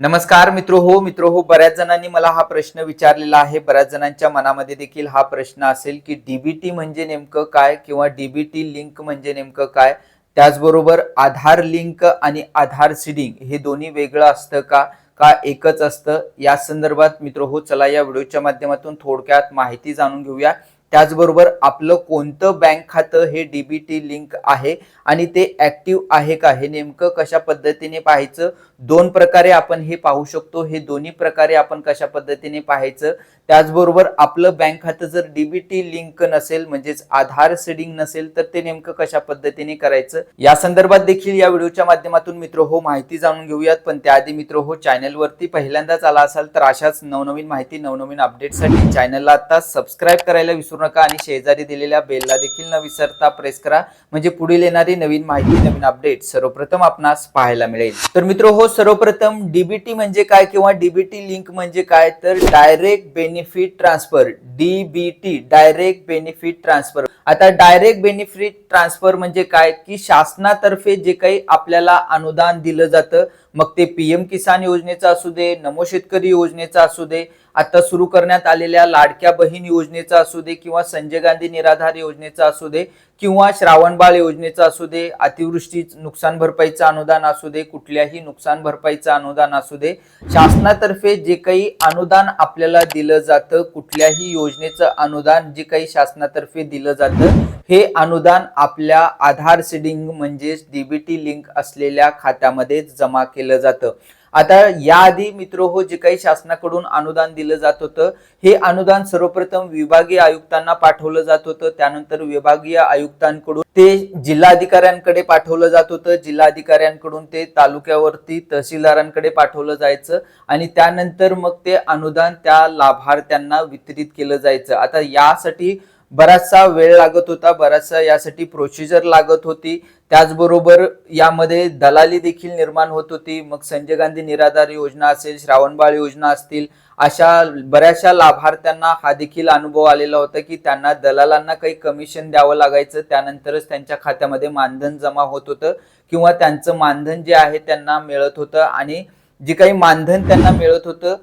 नमस्कार मित्र हो मित्र हो बऱ्याच जणांनी मला हा प्रश्न विचारलेला आहे. बऱ्याच जणांच्या मनामध्ये देखील हा प्रश्न असेल की डीबीटी म्हणजे नेमकं काय किंवा डीबीटी लिंक म्हणजे नेमकं काय? त्याचबरोबर आधार लिंक आणि आधार सीडिंग हे दोन्ही वेगळं असतं का? का एकच असतं? या संदर्भात मित्र हो चला या व्हिडिओच्या माध्यमातून थोडक्यात माहिती जाणून घेऊया. त्याचबरोबर आपलं कोणतं बँक खातं हे डीबीटी लिंक आहे आणि ते ऍक्टिव्ह आहे का? हे नेमकं कशा पद्धतीने पाहायचं? दोन प्रकारे आपण हे पाहू शकतो. हे दोन्ही प्रकारे आपण कशा पद्धतीने पाहायचं? त्याचबरोबर आपलं बँक खातं जर डीबीटी लिंक नसेल म्हणजेच आधार सेडिंग नसेल तर ते नेमकं कशा पद्धतीने करायचं? या संदर्भात देखील या व्हिडिओच्या माध्यमातून मित्र हो माहिती जाणून घेऊयात. पण त्याआधी मित्र हो चॅनलवरती पहिल्यांदाच आला असाल तर अशाच नवनवीन माहिती नवनवीन अपडेटसाठी चॅनलला आता सबस्क्राईब करायला विसरू नका आणि शेजारी दिलेल्या बेलला देखील न विसरता प्रेस करा. म्हणजे पुढील येणारी नवीन माहिती नवीन अपडेट सर्वप्रथम आपणास पाहायला मिळेल. तर मित्र हो सर्वप्रथम डीबीटी म्हणजे काय किंवा डीबीटी लिंक म्हणजे काय? तर direct benefit transfer DBT direct benefit transfer आता डायरेक्ट बेनिफिट ट्रान्सफर म्हणजे काय? की शासनातर्फे जे काही आपल्याला अनुदान दिलं जातं मग ते पीएम किसान योजनेचं असू दे नमो शेतकरी योजनेचं असू दे आता सुरू करण्यात आलेल्या लाडक्या बहीण योजनेचा असू दे किंवा संजय गांधी निराधार योजनेचा असू दे किंवा श्रावणबाळ योजनेचं असू दे अतिवृष्टी नुकसान भरपाईचं अनुदान असू दे कुठल्याही नुकसान भरपाईचं अनुदान असू दे शासनातर्फे जे काही अनुदान आपल्याला दिलं जातं कुठल्याही योजनेचं अनुदान जे काही शासनातर्फे दिलं जातं हे अनुदान आपल्या आधार सिडिंग म्हणजेच डीबीटी लिंक असलेल्या खात्यामध्ये जमा केलं जातं. आता याआधी मित्र हो जे काही शासनाकडून अनुदान दिलं जात होतं हे अनुदान सर्वप्रथम विभागीय आयुक्तांना पाठवलं जात होतं. त्यानंतर विभागीय आयुक्तांकडून ते जिल्हाधिकाऱ्यांकडे पाठवलं जात होतं. जिल्हाधिकाऱ्यांकडून ते तालुक्यावरती तहसीलदारांकडे पाठवलं जायचं आणि त्यानंतर मग ते अनुदान त्या लाभार्थ्यांना वितरित केलं जायचं. आता यासाठी बराचसा वेळ लागत होता बराचसा यासाठी प्रोसिजर लागत होती. त्याचबरोबर यामध्ये दलाली देखील निर्माण होत होती. मग संजय गांधी निराधार योजना असेल श्रावणबाळ योजना असतील अशा बऱ्याचशा लाभार्थ्यांना हा देखील अनुभव आलेला होता की त्यांना दलालांना काही कमिशन द्यावं लागायचं. त्यानंतरच त्यांच्या खात्यामध्ये मानधन जमा होत होतं किंवा त्यांचं मानधन जे आहे त्यांना मिळत होतं. आणि जे काही मानधन त्यांना मिळत होतं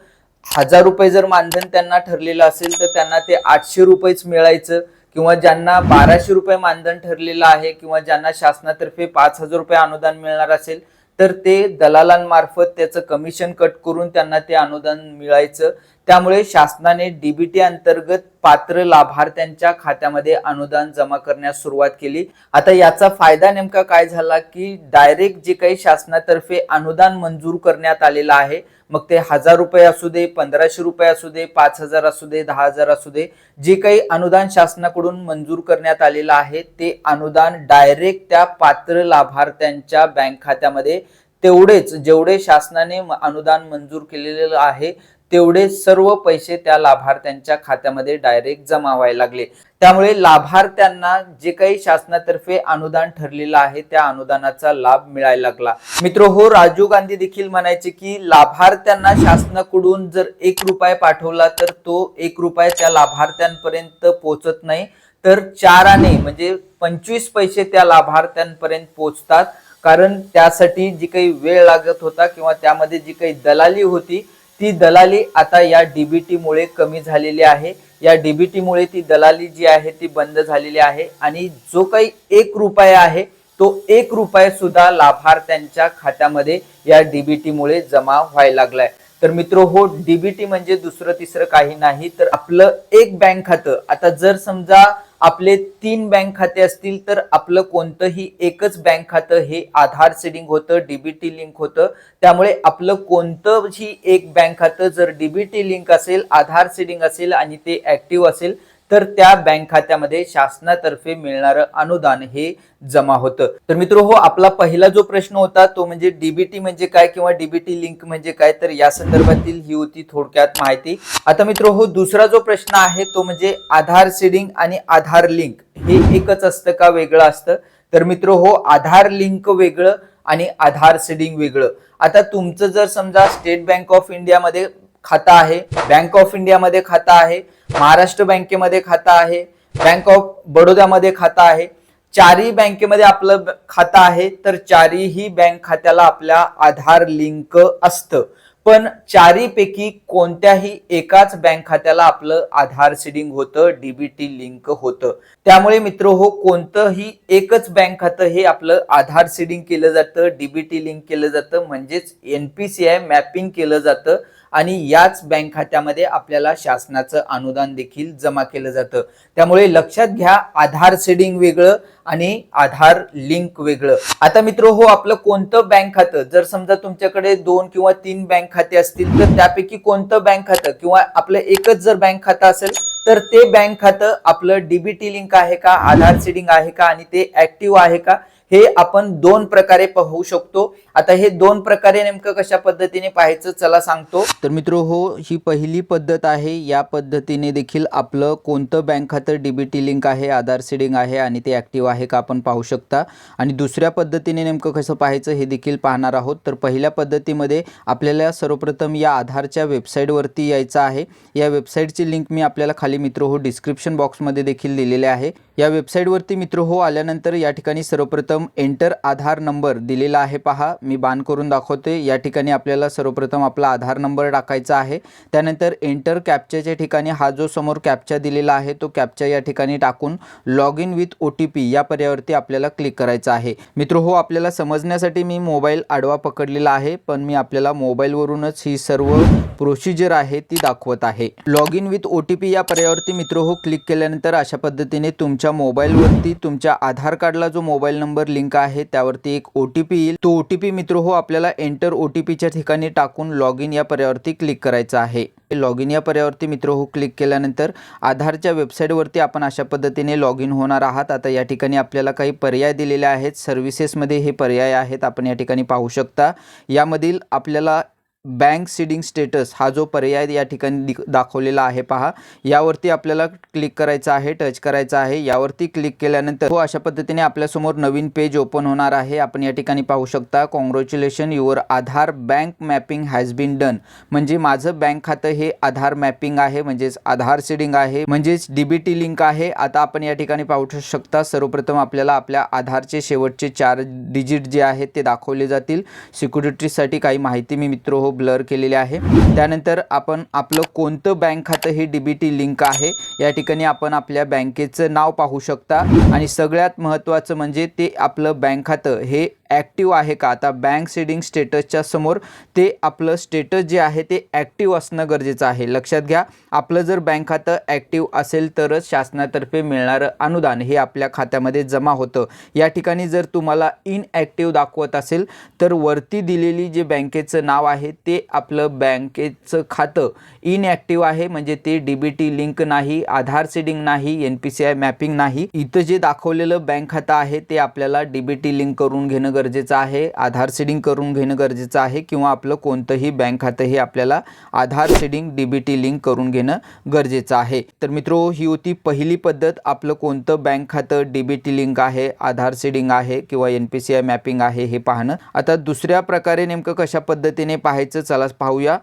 हजार रुपये जर मानधन त्यांना ठरलेलं असेल तर त्यांना ते आठशे रुपयेच मिळायचं. किंवा ज्यांना बाराशे रुपये मानधन ठरलेलं आहे किंवा ज्यांना शासनातर्फे पाच हजार रुपये अनुदान मिळणार असेल तर ते दलालांमार्फत त्याचं कमिशन कट करून त्यांना ते अनुदान मिळायचं. त्यामुळे शासनाने डीबीटी अंतर्गत पात्र लाभार्थ्यांच्या खात्यामध्ये अनुदान जमा करण्यास सुरुवात केली. आता याचा फायदा नेमका काय झाला की डायरेक्ट जे काही शासनातर्फे अनुदान मंजूर करण्यात आलेलं आहे मग ते हजार रुपये असू दे पंधराशे रुपये असू दे पाच हजार असू दे दहा हजार असू दे जे काही अनुदान शासनाकडून मंजूर करण्यात आलेलं आहे ते अनुदान डायरेक्ट त्या पात्र लाभार्थ्यांच्या बँक खात्यामध्ये तेवढेच जेवढे शासनाने अनुदान मंजूर केलेलं आहे तेवढे सर्व पैसे त्या लाभार्थ्यांच्या खात्यामध्ये डायरेक्ट जमा व्हायला लागले. त्यामुळे लाभार्थ्यांना जे काही शासनातर्फे अनुदान ठरलेलं आहे त्या अनुदानाचा लाभ मिळायला लागला. मित्र हो राजीव गांधी देखील म्हणायचे की लाभार्थ्यांना शासनाकडून जर एक रुपये पाठवला तर तो एक रुपये त्या लाभार्थ्यांपर्यंत पोहोचत नाही. तर चाराने म्हणजे पंचवीस पैसे त्या लाभार्थ्यांपर्यंत पोहोचतात. कारण त्यासाठी जी काही वेळ लागत होता किंवा त्यामध्ये जी काही दलाली होती ती दलाली आता या डीबीटीमुळे कमी झालेली आहे. या डीबीटीमुळे ती दलाली जी आहे ती बंद झालेली आहे आणि जो काही एक रुपया आहे तो एक रुपये सुद्धा लाभार्थ्यांच्या खात्यामध्ये या डीबीटीमुळे जमा व्हायला लागलाय. तर मित्र हो डीबीटी म्हणजे दुसरं तिसरं काही नाही तर आपलं एक बँक खातं. आता जर समजा आपले तीन बँक खाते असतील तर आपलं कोणतंही एकच बँक खातं हे आधार सेडिंग होतं डीबीटी लिंक होतं. त्यामुळे आपलं कोणतंही एक बँक खातं जर डीबीटी लिंक असेल आधार सेडिंग असेल आणि ते ऍक्टिव्ह असेल तर त्या बँक खात्यामध्ये शासनातर्फे मिळणारं अनुदान हे जमा होतं. तर मित्र हो आपला पहिला जो प्रश्न होता तो म्हणजे डीबीटी म्हणजे काय किंवा डीबीटी लिंक म्हणजे काय? तर या संदर्भातील ही होती थोडक्यात माहिती. आता मित्र हो दुसरा जो प्रश्न आहे तो म्हणजे आधार सीडिंग आणि आधार लिंक हे एकच असतं का वेगळं असतं? तर मित्र हो आधार लिंक वेगळं आणि आधार सीडिंग वेगळं. आता तुमचं जर समजा स्टेट बँक ऑफ इंडियामध्ये खातं आहे बँक ऑफ इंडियामध्ये खातं आहे महाराष्ट्र बँकेमध्ये खातं आहे बँक ऑफ बडोद्यामध्ये खातं आहे. चारही बँकेमध्ये आपलं खातं आहे तर चारही बँक खात्याला आपल्या आधार लिंक असतं. पण चारीपैकी कोणत्याही एकाच बँक खात्याला आपलं आधार सिडिंग होतं डीबीटी लिंक होतं. त्यामुळे मित्र हो कोणतंही एकच बँक खातं हे आपलं आधार सिडिंग केलं जातं डीबीटी लिंक केलं जातं म्हणजेच एनपीसीआय मॅपिंग केलं जातं. आणि याच बँक खात्यामध्ये आपल्याला शासनाचं अनुदान देखील जमा केलं जातं. त्यामुळे लक्षात घ्या आधार सेडिंग वेगळं आणि आधार लिंक वेगळं. आता मित्र हो आपलं कोणतं बँक खातं? जर समजा तुमच्याकडे दोन किंवा तीन बँक खाते असतील तर त्यापैकी कोणतं बँक खातं? किंवा आपलं एकच जर बँक खातं असेल तर ते बँक खातं आपलं डीबीटी लिंक आहे का आधार सेडिंग आहे का आणि ते ऍक्टिव्ह आहे का हे आपण दोन प्रकारे पाहू शकतो. आता हे दोन प्रकारे नेमकं कशा पद्धतीने पाहायचं चला सांगतो. तर मित्र हो ही पहिली पद्धत आहे. या पद्धतीने देखील आपलं कोणतं बँक खातं डीबीटी लिंक आहे आधार सीडिंग आहे आणि ते ऍक्टिव्ह आहे का आपण पाहू शकता. आणि दुसऱ्या पद्धतीने नेमकं कसं पाहायचं हे देखील पाहणार आहोत. तर पहिल्या पद्धतीमध्ये आपल्याला सर्वप्रथम या आधारच्या वेबसाईटवरती यायचं आहे. या वेबसाईटची लिंक मी आपल्याला खाली मित्र हो डिस्क्रिप्शन बॉक्समध्ये देखील दिलेले आहे. या वेबसाईटवरती मित्र हो आल्यानंतर या ठिकाणी सर्वप्रथम एंटर आधार नंबर दिलेला आहे पहा. मी बाण करून दाखवते. या ठिकाणी आपल्याला सर्वप्रथम आपला आधार नंबर टाकायचा आहे. त्यानंतर एंटर कॅप्चरच्या ठिकाणी हा जो समोर कॅप्चा दिलेला आहे तो कॅप्चा या ठिकाणी टाकून log in with O T P या पर्यावरती आपल्याला क्लिक करायचं आहे. मित्र हो आपल्याला समजण्यासाठी मी मोबाईल आडवा पकडलेला आहे पण मी आपल्याला मोबाईलवरूनच ही सर्व प्रोसिजर आहे ती दाखवत आहे. Log in with O T P या पर्यावरती मित्र हो क्लिक केल्यानंतर अशा पद्धतीने तुमच्या मोबाईलवरती तुमच्या आधार कार्डला जो मोबाईल नंबर लिंक आहे त्यावरती एक ओ टी पी येईल. तो ओ टी पी मित्र हो आपल्याला एंटर ओ टी पीच्या ठिकाणी टाकून लॉग इन या पर्यावरती क्लिक करायचं आहे. लॉग इन या पर्यावरती मित्र हो क्लिक केल्यानंतर आधारच्या वेबसाईटवरती आपण अशा पद्धतीने लॉग इन होणार आहात. आता या ठिकाणी आपल्याला काही पर्याय दिलेले आहेत. सर्व्हिसेसमध्ये हे पर्याय आहेत. आपण या ठिकाणी पाहू शकता. यामधील आपल्याला बँक सीडिंग स्टेटस हा जो पर्याय या ठिकाणी दिक- दाखवलेला आहे पहा. यावरती आपल्याला क्लिक करायचं आहे टच करायचं आहे. यावरती क्लिक केल्यानंतर हो अशा पद्धतीने आपल्यासमोर नवीन पेज ओपन होणार आहे. आपण या ठिकाणी पाहू शकता congratulation your Aadhaar bank mapping has been done म्हणजे माझं बँक खातं हे आधार मॅपिंग आहे म्हणजेच आधार सीडिंग आहे म्हणजेच डीबीटी लिंक आहे. आता आपण या ठिकाणी पाहू शकता सर्वप्रथम आपल्याला आपल्या आधारचे शेवटचे चार डिजिट जे आहेत ते दाखवले जातील. सिक्युरिटीसाठी काही माहिती मी मित्र हो ब्लर केलेले आहे. त्यानंतर आपण आपलं कोणतं बँक खातं हे डीबीटी लिंक आहे या ठिकाणी आपण आपल्या बँकेचं नाव पाहू शकता. आणि सगळ्यात महत्त्वाचं म्हणजे ते आपलं बँक खातं हे ॲक्टिव्ह आहे का? आता बँक सीडिंग स्टेटसच्या समोर ते आपलं स्टेटस जे आहे ते ॲक्टिव्ह असणं गरजेचं आहे. लक्षात घ्या आपलं जर बँक खातं ॲक्टिव्ह असेल तरच शासनातर्फे मिळणारं अनुदान हे आपल्या खात्यामध्ये जमा होतं. या ठिकाणी जर तुम्हाला इनॲक्टिव्ह दाखवत असेल तर वरती दिलेली जे बँकेचं नाव आहे ते आपलं बँकेचं खातं इनॲक्टिव्ह आहे. म्हणजे ते डी बी टी लिंक नाही आधार सीडिंग नाही N P C I mapping नाही. इथं जे दाखवलेलं बँक खातं आहे ते आपल्याला डी बी टी लिंक करून घेणं गरजेचं आहे आधार सीडिंग करून घेणं गरजेचं आहे किंवा आपलं कोणतंही बँक खातं हे आपल्याला Aadhaar seeding D B T link करून घेणं गरजेचं आहे. तर मित्रो ही होती पहिली पद्धत. आपलं कोणतं बँक खातं डी बी टी लिंक आहे आधार सीडिंग आहे किंवा N P C I mapping आहे हे पाहणं. आता दुसऱ्या प्रकारे नेमकं कशा पद्धतीने पाहायचं चला पाहूया.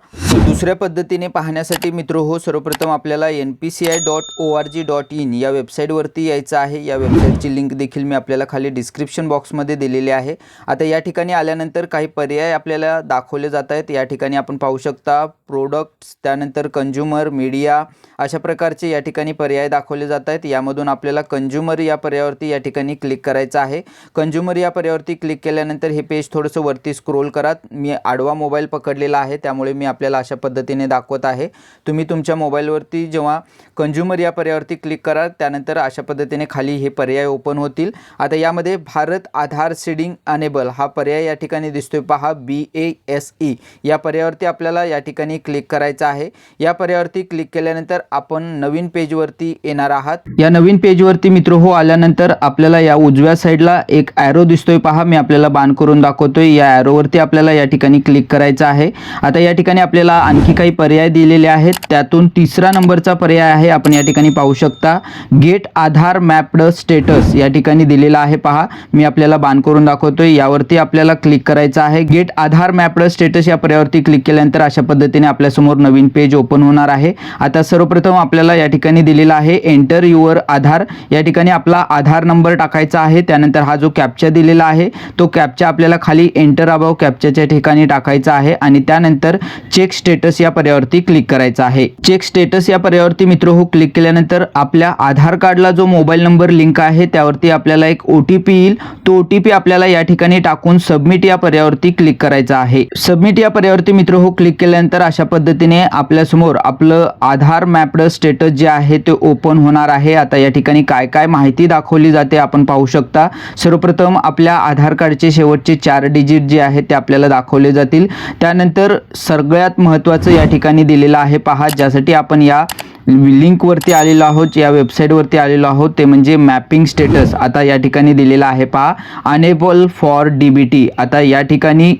दुसऱ्या पद्धतीने पाहण्यासाठी मित्र हो सर्वप्रथम आपल्याला N P C I dot O R G dot in या वेबसाईटवरती यायचं आहे. या वेबसाईटची लिंक देखील मी आपल्याला खाली डिस्क्रिप्शन बॉक्समध्ये दिलेली आहे. आता या ठिकाणी आल्यानंतर काही पर्याय आपल्याला दाखवले जात आहेत. या ठिकाणी आपण पाहू शकता प्रोडक्ट्स त्यानंतर कंझ्युमर मीडिया अशा प्रकारचे या ठिकाणी पर्याय दाखवले जात आहेत. यामधून आपल्याला कंझ्युमर या पर्यायावरती या ठिकाणी क्लिक करायचं आहे. कंझ्युमर या पर्यायावरती क्लिक केल्यानंतर हे पेज थोडंसं वरती स्क्रोल करा. मी आडवा मोबाईल पकडलेला आहे. त्यामुळे मी आपल्याला अशा पद्धतीने दाखवत आहे. तुम्ही तुमच्या मोबाईलवरती जेव्हा कंझ्युमर या पर्यायावरती क्लिक करा त्यानंतर अशा पद्धतीने खाली हे पर्याय ओपन होतील. आता यामध्ये भारत आधार सीडिंग अनेबल हा पर्याय या ठिकाणी दिसतोय. पहा बी ए एस ई या पर्यायावरती आपल्याला या ठिकाणी क्लिक करायचं आहे. या पर्यायावरती क्लिक केल्यानंतर आपण नवीन पेजवरती येणार आहात. या नवीन पेजवरती मित्र हो आल्यानंतर आपल्याला या उजव्या साईडला एक ॲरो दिसतोय. पहा मी आपल्याला बाण करून दाखवतोय. या ॲरोवरती आपल्याला या ठिकाणी क्लिक करायचं आहे. आता या ठिकाणी आपल्याला आणखी काही पर्याय दिलेले आहेत. त्यातून तिसरा नंबरचा पर्याय आहे आपण या ठिकाणी पाहू शकता. गेट आधार मॅप्ड स्टेटस या ठिकाणी दिलेला आहे. पहा मी आपल्याला बाण करून दाखवतोय. यावरती आपल्याला क्लिक करायचं आहे. गेट आधार मॅप्ड स्टेटस या पर्यायावरती क्लिक केल्यानंतर अशा पद्धतीने आपल्यासमोर नवीन पेज ओपन होणार आहे. आता सर्वप्रथम आपल्याला या ठिकाणी दिलेला आहे एंटर युअर आधार. या ठिकाणी आपला आधार नंबर टाकायचा आहे. त्यानंतर हा जो कॅप्चा दिलेला आहे तो कॅप्चा आपल्याला खाली एंटर अबाव कॅप्चाच्या ठिकाणी टाकायचा आहे. आणि त्यानंतर चेक स्टेटस या पर्यायावरती क्लिक करायचा आहे. चेक स्टेटस या पर्यायावरती मित्र हो क्लिक केल्यानंतर आपल्या आधार कार्डला जो मोबाईल नंबर लिंक आहे त्यावरती आपल्याला एक ओ टी पी येईल. तो ओ टी पी आपल्याला या ठिकाणी टाकून सबमिट या पर्यायावरती क्लिक करायचा आहे. सबमिट या पर्यायावरती मित्र हो क्लिक केल्यानंतर अशा पद्धतीने आपल्यासमोर आपलं आधार मॅपड स्टेटस जे आहे ते ओपन होणार आहे. आता या ठिकाणी काय काय माहिती दाखवली जाते आपण पाहू शकता. सर्वप्रथम आपल्या आधार कार्डचे शेवटचे चार डिजिट जे आहेत ते आपल्याला दाखवले जातील. त्यानंतर सगळ्यात महत्त्वाचं या ठिकाणी दिलेलं आहे. पहा ज्यासाठी आपण या लिंकवरती आलेलो आहोत या वेबसाईटवरती आलेलो आहोत ते म्हणजे मॅपिंग स्टेटस. आता या ठिकाणी दिलेलं आहे पहा enable for D B T आता या ठिकाणी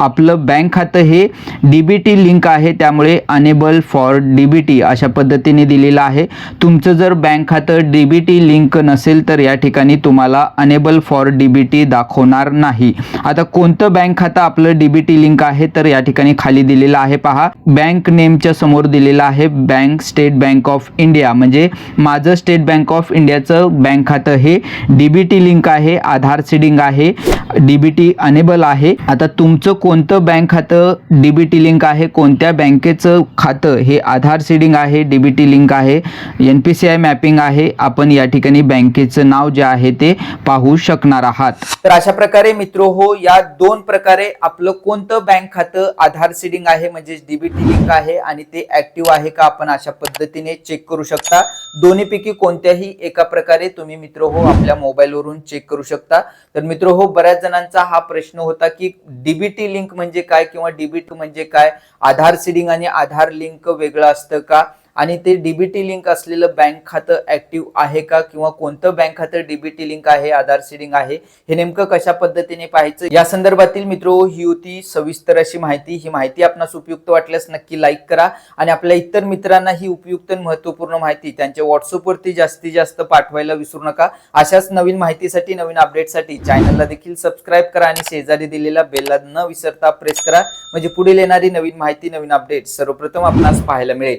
आपलं बँक खातं हे डी बी टी लिंक आहे त्यामुळे enable for D B T अशा पद्धतीने दिलेलं आहे. तुमचं जर बँक खातं डी बी टी लिंक नसेल तर या ठिकाणी तुम्हाला enable for D B T दाखवणार नाही. आता कोणतं बँक खातं आपलं डी बी टी लिंक आहे तर या ठिकाणी खाली दिलेलं आहे पहा. बँक नेमच्या समोर दिलेलं आहे bank State Bank of India म्हणजे माझं स्टेट बँक ऑफ इंडियाचं बँक खातं हे डी बी टी लिंक आहे आधार सीडिंग आहे डी बी टी अनेबल आहे. आता तुमचं कोणतं बँक खातं डीबीटी लिंक आहे कोणत्या बँकेचं खातं हे आधार सीडिंग आहे डीबीटी लिंक आहे N P C I mapping आहे आपण या ठिकाणी बँकेचं नाव जे आहे ते पाहू शकणार आहात. तर अशा प्रकारे मित्र हो या दोन प्रकारे आपलं कोणतं बँक खातं आधार सीडिंग आहे म्हणजे डीबीटी लिंक आहे आणि ते ऍक्टिव्ह आहे का आपण अशा पद्धतीने चेक करू शकता. दोन्हीपैकी कोणत्याही एका प्रकारे तुम्ही मित्र हो आपल्या मोबाईलवरून चेक करू शकता. तर मित्र हो बऱ्याच जणांचा हा प्रश्न होता की डीबीटी लिंक म्हणजे काय किंवा डीबीटी म्हणजे काय? आधार सीडिंग आणि आधार लिंक वेगळं असतं का? आणि ते डीबीटी लिंक असलेलं बँक खातं ऍक्टिव्ह आहे का? किंवा कोणतं बँक खातं डीबीटी लिंक आहे आधार सीडिंग आहे? हे नेमकं कशा पद्धतीने पाहायचं? या संदर्भातील मित्र ही होती सविस्तर अशी माहिती. ही माहिती आपणास उपयुक्त वाटल्यास नक्की लाईक करा. आणि आपल्या इतर मित्रांना ही उपयुक्त आणि महत्त्वपूर्ण माहिती त्यांच्या व्हॉट्सअपवरती जास्तीत जास्त पाठवायला विसरू नका. अशाच नवीन माहितीसाठी नवीन अपडेटसाठी चॅनलला देखील सबस्क्राईब करा आणि शेजारी दिलेल्या बेलला न विसरता प्रेस करा. म्हणजे पुढील येणारी नवीन माहिती नवीन अपडेट सर्वप्रथम आपणास पाहायला मिळेल.